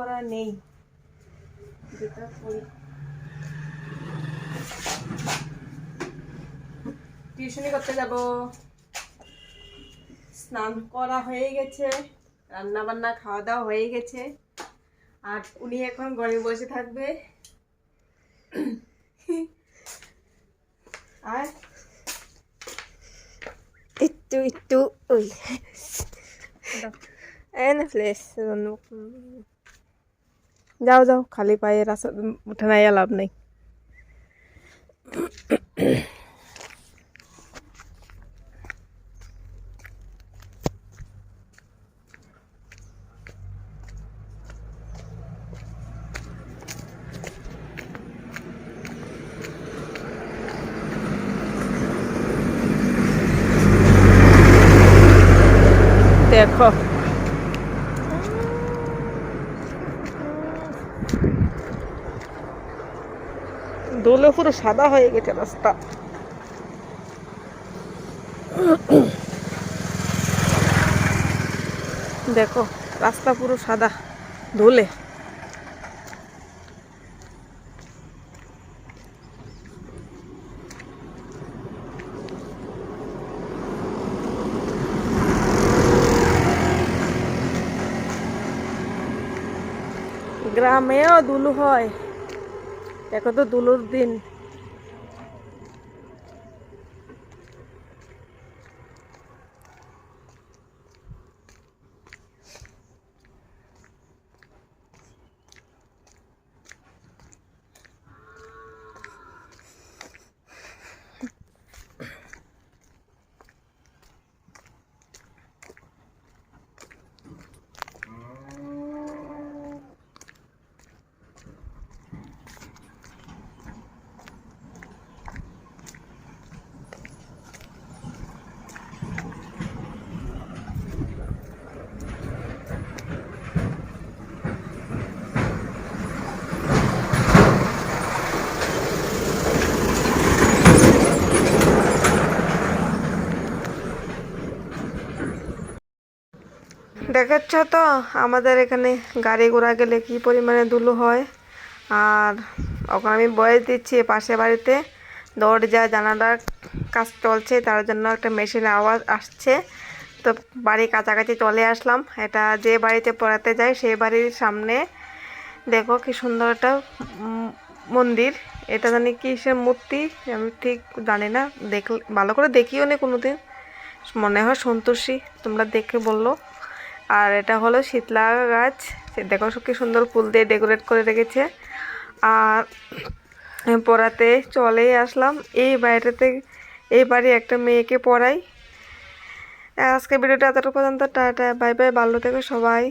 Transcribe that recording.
করা নেই। যেটা করি টিউশনি করতে যাব। স্নান করা হয়ে গেছে রান্না বান্না খাওয়া দাওয়া হয়ে গেছে। আর উনি এখন ঘরে বসে থাকবে। আর একটু একটু ওই। এনে প্লেস যাও যাও খালি পায়ে রাস্তা উঠে নাই লাভ নেই দেখো দোলে পুরো সাদা হয়ে গেছে রাস্তা। দেখো রাস্তা পুরো সাদা ধুলে গ্রামেও দুলু হয়। দেখো তো দুলুর দিন। দেখাচ্ছ তো, আমাদের এখানে গাড়ি ঘোড়া গেলে কি পরিমাণে ধুলো হয়? আর ওখানে আমি বয়স দিচ্ছি পাশে বাড়িতে, দরজা, জানালার কাজ চলছে, তার জন্য একটা মেশিনের আওয়াজ আসছে। তো বাড়ি কাছাকাছি চলে আসলাম, এটা যে বাড়িতে পড়াতে যাই সেই বাড়ির সামনে। দেখো কি সুন্দর একটা মন্দির, এটা জানি কিসের মূর্তি, আমি ঠিক জানি না দেখ ভালো করে দেখিও নি কোনোদিন। মনে হয় সন্তোষী, তোমরা দেখে বলল। আর এটা হলো শীতলা গাছ। দেখো কি সুন্দর ফুল দিয়ে ডেকোরেট করে রেখেছে। আর পড়াতে চলেই আসলাম। এই বাড়িটাতে, এই বাড়ি একটা মেয়েকে পড়াই। আজকে ভিডিওটা এতটুকু পর্যন্ত। টাটা, বাই বাই, ভালো থেকে সবাই।